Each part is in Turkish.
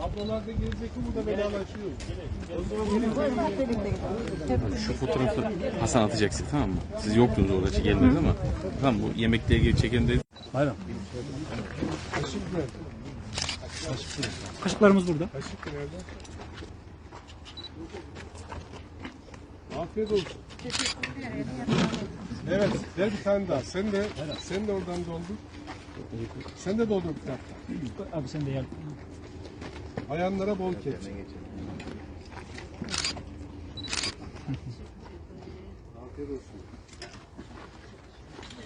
Ablalar da gelecek mi? Burada vedalaşıyor. O zaman yürüyelim. Şu fotoğrafı Hasan atacaksın tamam mı? Siz yoktunuz orada çekelim ama. Tamam bu yemekle ilgili çekelim dedi. Bayram. Kaşık? Kaşıklarımız burada. Kaşık nerede? Afiyet olsun. Evet, ver bir tane daha. Sen de, sen de oradan doldur. Sen de doldur bir tane. Abi sen de gel. Ayağınlara bol kepçe. Afiyet olsun.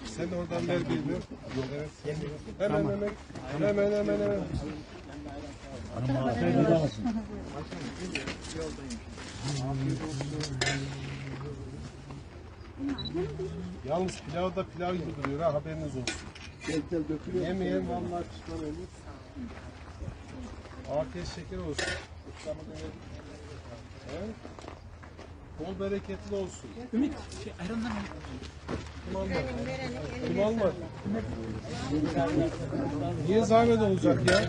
Sen de oradan ver birini. Evet. Hemen hemen. Hemen hemen hemen. De alsın. Yalnız pilav da pilav gibi duruyor ha haberiniz olsun. Yemeyen vallahi pişman olur. Afiyet şeker olsun. Bol bereketli olsun. Ümit, şey, ayrandan mı? Kim almadı? Kim almadı? Niye zahmet olacak ya?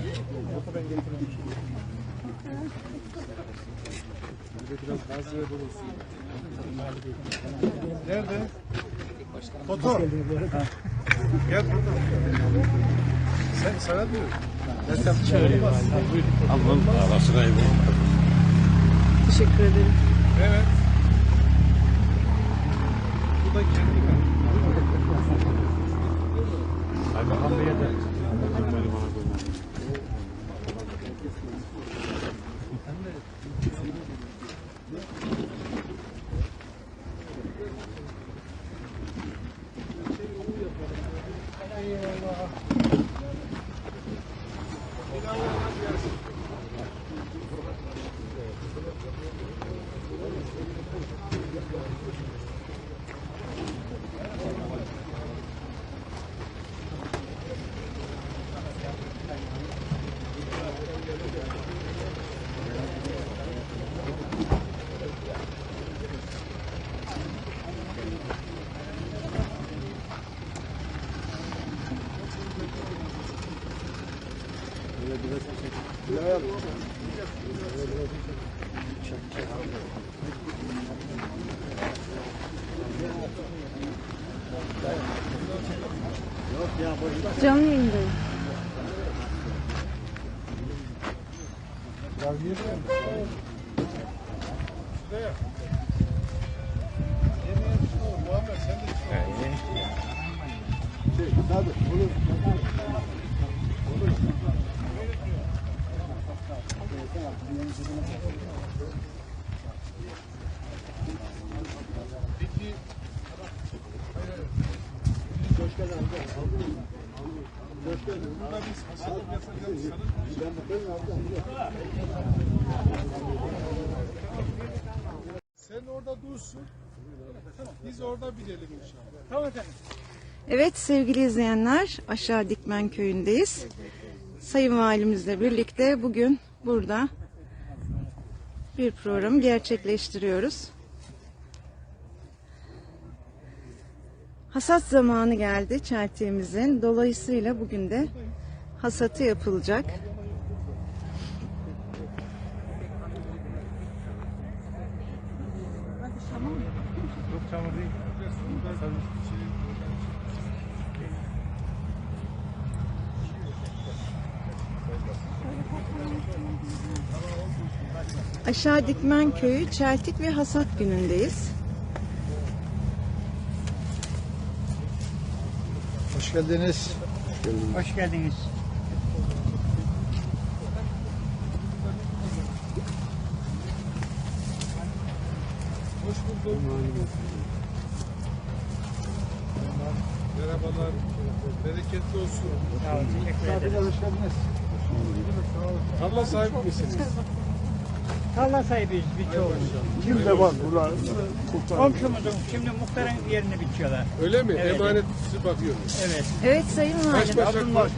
Biraz malzeme bol olsun. Nerede? Foto. Gel burada. Sen, sana diyorum. Alın Allah sırayı Teşekkür ederim. Evet. Bu da kendi kanı. Kaymakam Bey'e de. Canlı yayındayım. Yemeğe oğlum. Muhammed sen de. Şey, tabii, olur. Olur. Peki, Hoş geldin. Hoş geldin. Burada biz hasalık yapacağız. Sen orada dursun. Biz orada bilelim inşallah. Tamam efendim. Evet sevgili izleyenler aşağı Dikmen köyündeyiz. Sayın Valimizle birlikte bugün burada bir programı gerçekleştiriyoruz. Hasat zamanı geldi çeltiğimizin. Dolayısıyla bugün de hasatı yapılacak. Çamur değil. Aşağı Dikmen köyü çeltik ve hasat günündeyiz. Hoş geldiniz. Hoş geldiniz. Hoş bulduk. Merhabalar. Bereketli olsun. Sağ olun. Teşekkür ederim. Tarla sahibi misiniz? Tarla sahibiyiz birçoğumuz. Kim de var burada? Komşumuzun şimdi muhtarın yerini biçiyorlar. Öyle mi? Evet. Emanet sizi bakıyor. Evet. Evet Sayın Kaç Valim. başak var?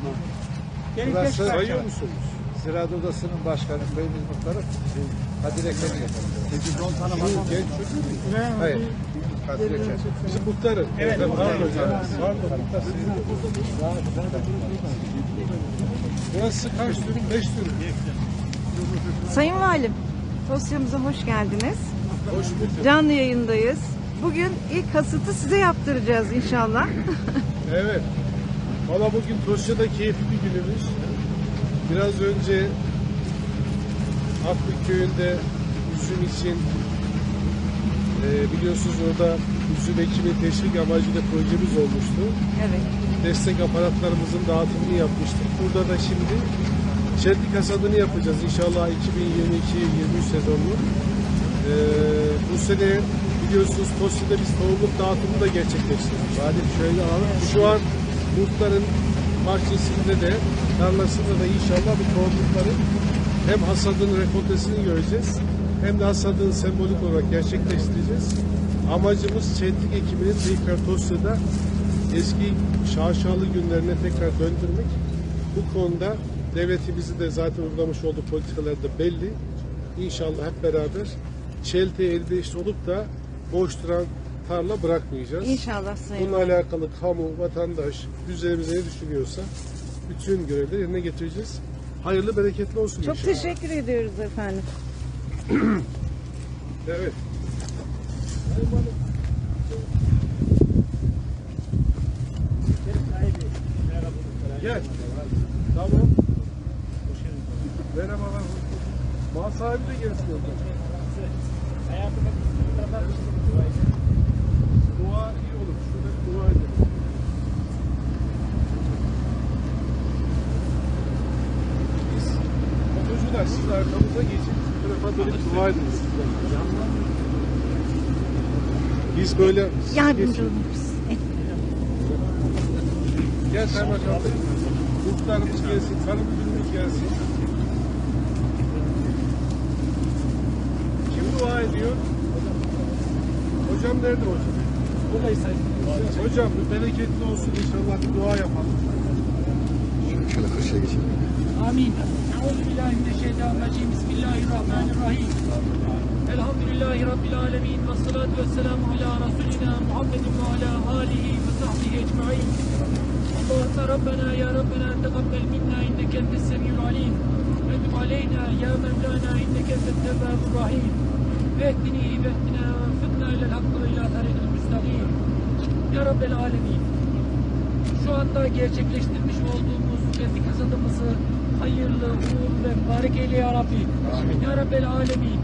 Gelin Burası keşke Sayıyor musunuz? Ziraat Odası'nın başkanı, köyümüz muhtarı. Hadi reklamı yapalım. Şu genç çocuk mu? Hayır. Bizim. Evet. Pardon hocam. Pardon. Burası kaç dönüm? Beş dönüm. Sayın Valim, dosyamıza hoş geldiniz. Hoş bulduk. Canlı yayındayız. Bugün ilk hasıtı size yaptıracağız inşallah. Evet. Valla bugün Tosya'da keyifli bir günümüz. Biraz önce Aklı köyünde üzüm için biliyorsunuz orada üzüm ekimi teşvik amacıyla projemiz olmuştu. evet. Destek aparatlarımızın dağıtımını yapmıştık. Burada da şimdi çeltik hasadını yapacağız inşallah 2022-23 sezonlu. E, bu sene biliyorsunuz Tosya'da biz tohumluk dağıtımı da gerçekleştirdik. Vadim şöyle alalım. Şu an muhtarın bahçesinde de tarlasında da inşallah bu tohumlukların hem hasadın rekoltesini göreceğiz hem de hasadın sembolik olarak gerçekleştireceğiz. Amacımız çeltik ekimini tekrar Tosya'da eski şaşalı günlerine tekrar döndürmek. Bu konuda devletimizi de zaten uygulamış olduğu politikalar da belli. İnşallah hep beraber çeltiğe elverişli olup da boş duran tarla bırakmayacağız. İnşallah Sayın Bununla alakalı kamu, vatandaş, üzerimize ne düşünüyorsa bütün görevleri yerine getireceğiz. Hayırlı, bereketli olsun Çok inşallah. teşekkür ediyoruz efendim. Evet. Gel. Tamam. Merhabalar. Mal sahibi de gelsin orada. Dua iyi olur. Şurada dua edelim. Biz motorcular siz arkamıza geçin. Dua. Biz böyle Yardımcı oluruz. Gel kaymakam bey. Muhtarımız gelsin, tarım müdürümüz gelsin. Kim dua ediyor? Hocam nerede hocam? Buradayız Hocam bu bereketli olsun inşallah bir dua yapalım. Şöyle karşıya geçelim. Amin. Euzubillahimineşşeytanirracim. Bismillahirrahmanirrahim. Elhamdülillahi Rabbil alemin. Ve salatu ve selamu ala Resulina Muhammedin ve ala alihi ve sahbihi ecma'in. Allahümme Rabbena ya Rabbena tegabbel minna inneke entes semiyul alim. Ve tub aleyna ya Mevlana inneke entes tevvabur rahim. Vehdini vehdina ve fıkna ilel hakkı ve ila tarikil müstakim. Ya Rabbel alemin. Şu anda gerçekleştirmiş olduğumuz kendi kasadımızı hayırlı, uğurlu eyle ya Rabbi. Ya Rabbel Alemin.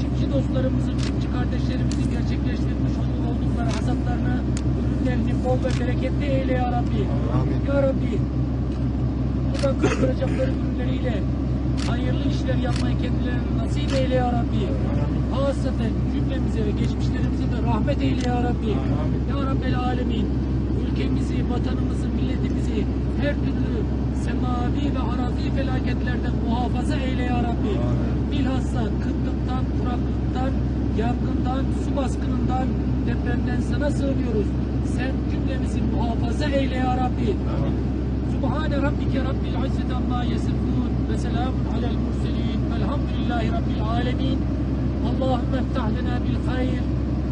Çiftçi dostlarımızın, çiftçi kardeşlerimizin gerçekleştirmiş oldukları hasatlarını, ürünlerini bol ve bereketli eyle ya Rabbi. Ya Rabbi. Buradan kaldıracakları ürünleriyle hayırlı işler yapmayı kendilerine nasip eyle ya Rabbi. Hasaten cümlemize ve geçmişlerimize de rahmet eyle ya Rabbi. Ya Rabbel Alemin ülkemizi, vatanımızı, milletimizi her türlü semavi ve arazi felaketlerden muhafaza eyle ya Rabbi. Bilhassa kıtlıktan, kuraklıktan, yangından, su baskınından, depremden sana sığınıyoruz. Sen cümlemizi muhafaza eyle ya Rabbi. Subhane Rabbike Rabbil İzzet amma yasifun ve selamun alel murselin velhamdülillahi Rabbil alemin. Allahümme eftah lena bil hayr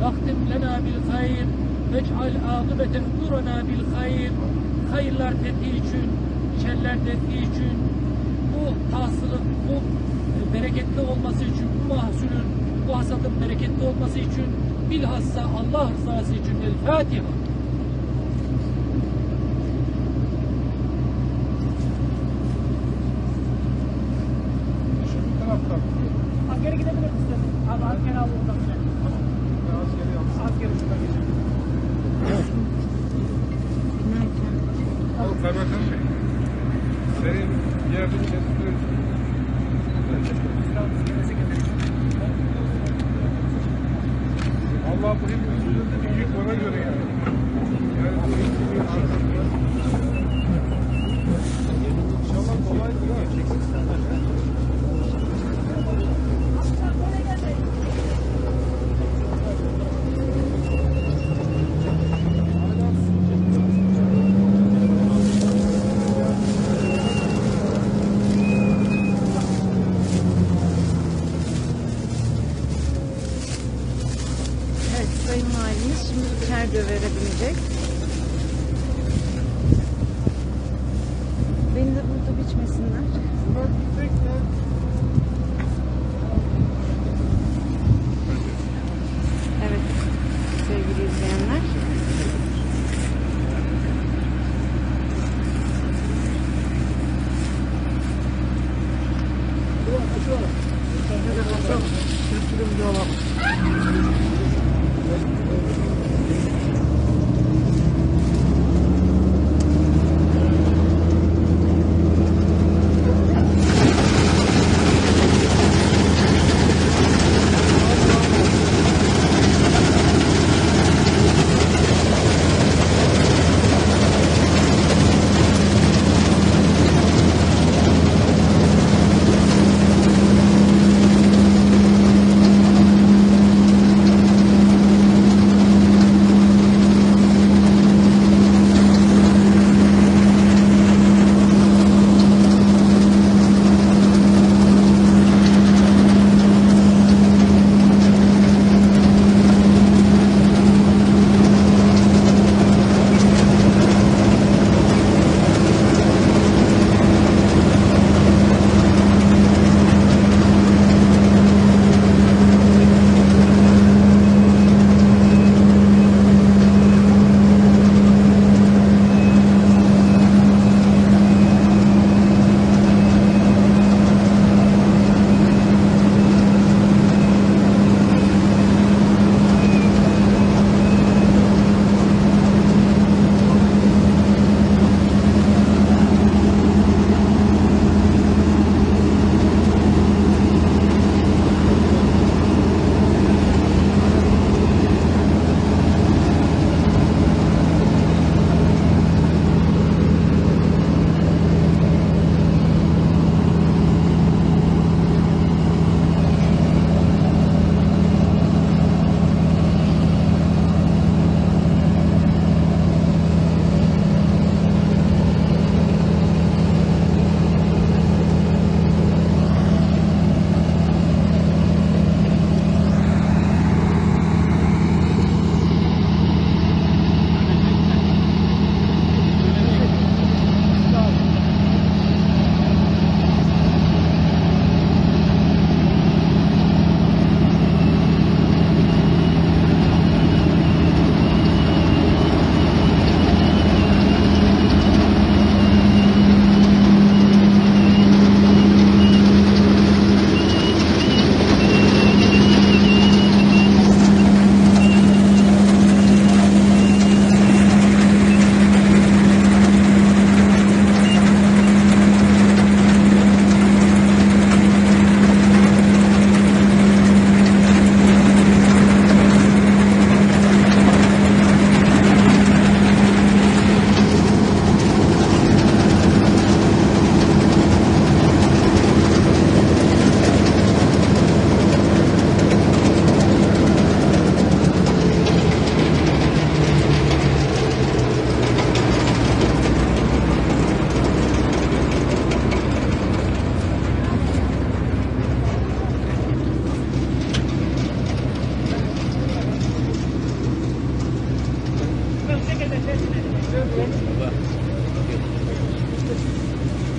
ve ahtim lena bil hayr vec'al akıbete umurana bil hayr. Hayırlar tebliğ için, şerler tebliğ için, bu tahsılın, bu e, bereketli olması için, bu mahsulün, bu hasadın bereketli olması için bilhassa Allah rızası için El Fatiha.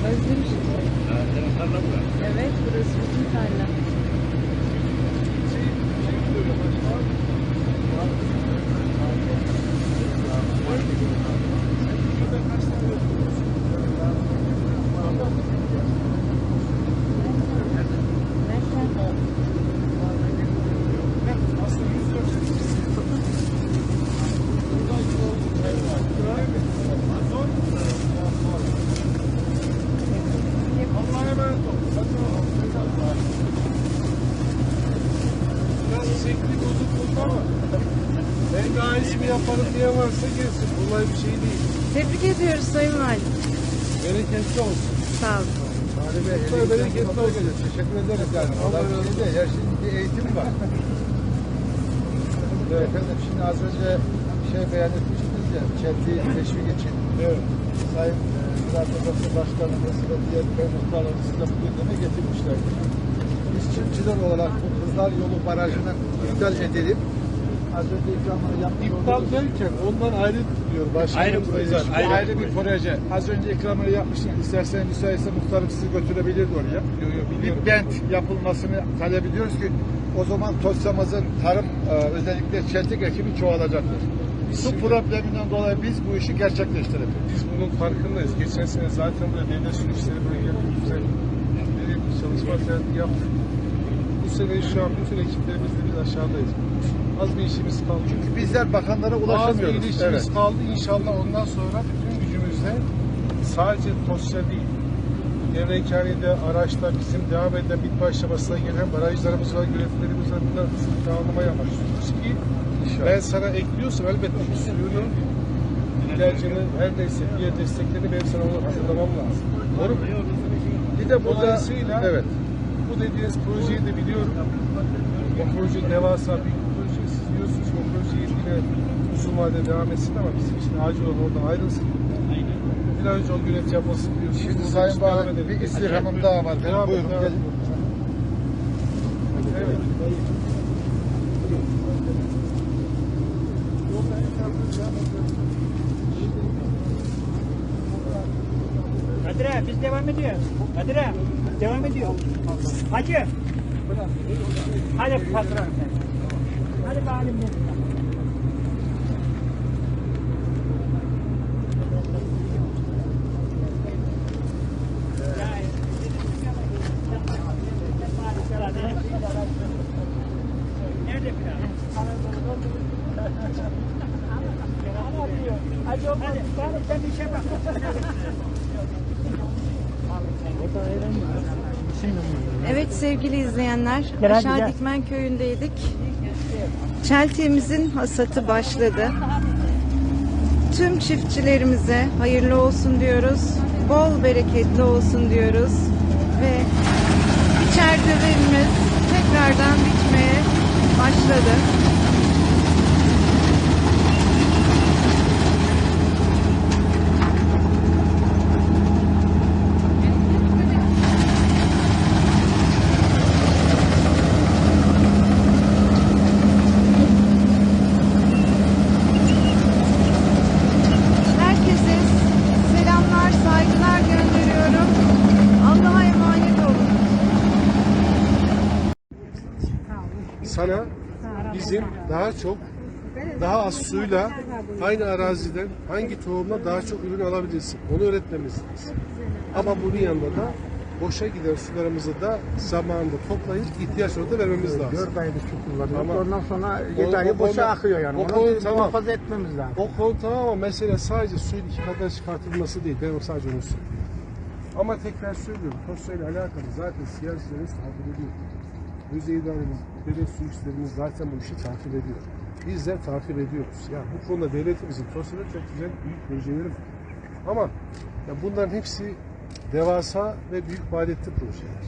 Özlemişim. Evet burası bizim tarla. Allah'a emanet ol. Biraz şekli bozuk ama ben daha iyisini yaparım diye varsa gelsin. Kolay bir şey değil. Tebrik ediyoruz Sayın Valim. Bereketli olsun. Sağ olun. Da bereketli olsun. Teşekkür ederiz yani. Allah razı olsun. Her şeyin bir eğitimi var. Evet. Efendim şimdi az önce bir şey beyan etmiştiniz ya, çeltiği teşvik için. Evet. Sayın e, Ziraat Odası Başkanımız ve diğer muhtarlarımız da bu gündeme getirmişlerdir. Biz çiftçiler olarak bu Kızlar Yolu Barajı'nın iptal edilip Az önce ikramını yapmış İptal olduğunuz- derken ondan ayrı tutuluyor. Başkanımız da Bu yazıyor. ayrı, bir proje. Az önce ikramını yapmıştım. İsterseniz müsaitse muhtarım sizi götürebilirdi oraya. bir bent yapılmasını talep ediyoruz ki o zaman Tosyamızın tarım e, özellikle çeltik ekimi çoğalacaktır. Su probleminden dolayı biz bu işi gerçekleştirebiliriz. Biz bunun farkındayız. Geçen sene zaten böyle devlet su işleri bölge güzel bir çalışma terdi yaptık. Bu sene şu an bütün ekiplerimizle biz aşağıdayız. Az bir işimiz kaldı. Çünkü bizler bakanlara Az bir ulaşamıyoruz. ilişkimiz Evet. kaldı. İnşallah ondan sonra bütün gücümüzle sadece Tosya değil, Devrekhane'de, araçta bizim devam eden bit başlamasına gelen barajlarımız var, göletlerimiz var. Bunlar bizim başlıyoruz ki ben sana ekliyorsam elbette bu suyunu ihtiyacını her neyse diğer desteklerini benim sana onu hazırlamam lazım. Doğru mu? Bir de burada Dolayısıyla evet. Dediğiniz projeyi de biliyorum. O proje devasa bir proje. Siz diyorsunuz o projeyi yine uzun vadede devam etsin ama bizim için acil olan oradan ayrılsın. Bir an önce o gölet yapılsın diyorsunuz. Şimdi Bunun Sayın için devam edelim. bir istirhamım daha var. Benim Devam buyurun. devam gelin. Evet. Kadir abi biz devam ediyoruz. Kadir abi devam ediyor. Hacı. Hadi patron. Hadi bakalım. Nerede plan? Hadi olmaz. Hadi sen işe bak. Evet sevgili izleyenler, Aşağı. Dikmen köyündeydik. Çeltiğimizin hasatı başladı. Tüm çiftçilerimize hayırlı olsun diyoruz. Bol bereketli olsun diyoruz. Ve çerdevelerimiz tekrardan bitmeye başladı. Sana bizim daha çok daha az suyla aynı araziden hangi tohumla daha çok ürün alabilirsin. Onu öğretmemiz lazım. Ama bunun yanında da boşa giden sularımızı da zamanında toplayıp ihtiyaç orada vermemiz lazım. 4 ayda su kullanıyoruz. Ama- Ondan sonra O- 7 ayı boşa akıyor yani. o Onu konu tamam. muhafaza etmemiz lazım. O konu tamam ama mesele sadece suyun iki katına çıkartılması değil. Ben sadece onu söylüyorum. Ama tekrar söylüyorum. Tosya ile alakalı zaten siyasilerimiz takip ediyor. Müze devlet su işlerimiz zaten bu işi takip ediyor. Biz de takip ediyoruz. Ya bu konuda devletimizin Tosya'da çok güzel büyük projeleri var. Ama ya bunların hepsi devasa ve büyük maliyetli projeler.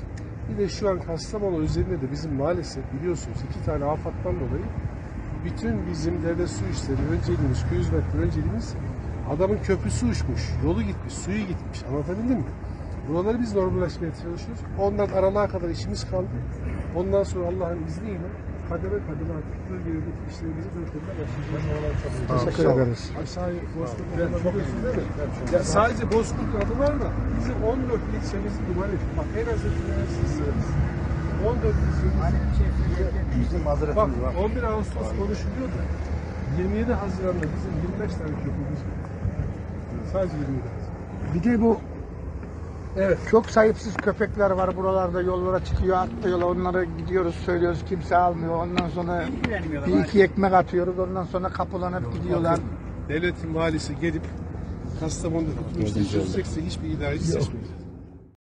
Bir de şu an Kastamonu üzerinde de bizim maalesef biliyorsunuz iki tane afattan dolayı bütün bizim devlet su işleri önceliğimiz, köy hizmetleri önceliğimiz adamın köprüsü uçmuş, yolu gitmiş, suyu gitmiş. Anlatabildim mi? Buraları biz normalleşmeye çalışıyoruz. Ondan aralığa kadar işimiz kaldı. Ondan sonra Allah'ın izniyle kademe kademe artık bölgelerdeki işlerimizi dörtlerine başlayacağız. Teşekkür ederiz. Aşağıya Bozkurt adı biliyorsun değil mi? Ya sadece Bozkurt adı var da bizim 14 ilçemiz duman ettik. Bak en az sizsiniz. 14 ilçemiz. Bizim Bak mazeretimiz var. 11 Ağustos konuşuluyor da 27 Haziran'da bizim 25 tane köprümüz var. Sadece 27 Haziran. Bir de bu Evet. çok sahipsiz köpekler var buralarda yollara çıkıyor atlıyorlar onlara gidiyoruz söylüyoruz kimse almıyor ondan sonra bir iki ekmek atıyoruz ondan sonra kapılanıp gidiyorlar. Bakın, devletin valisi gelip Kastamonu'da çözecekse hiçbir idareci seçmeyeceğiz.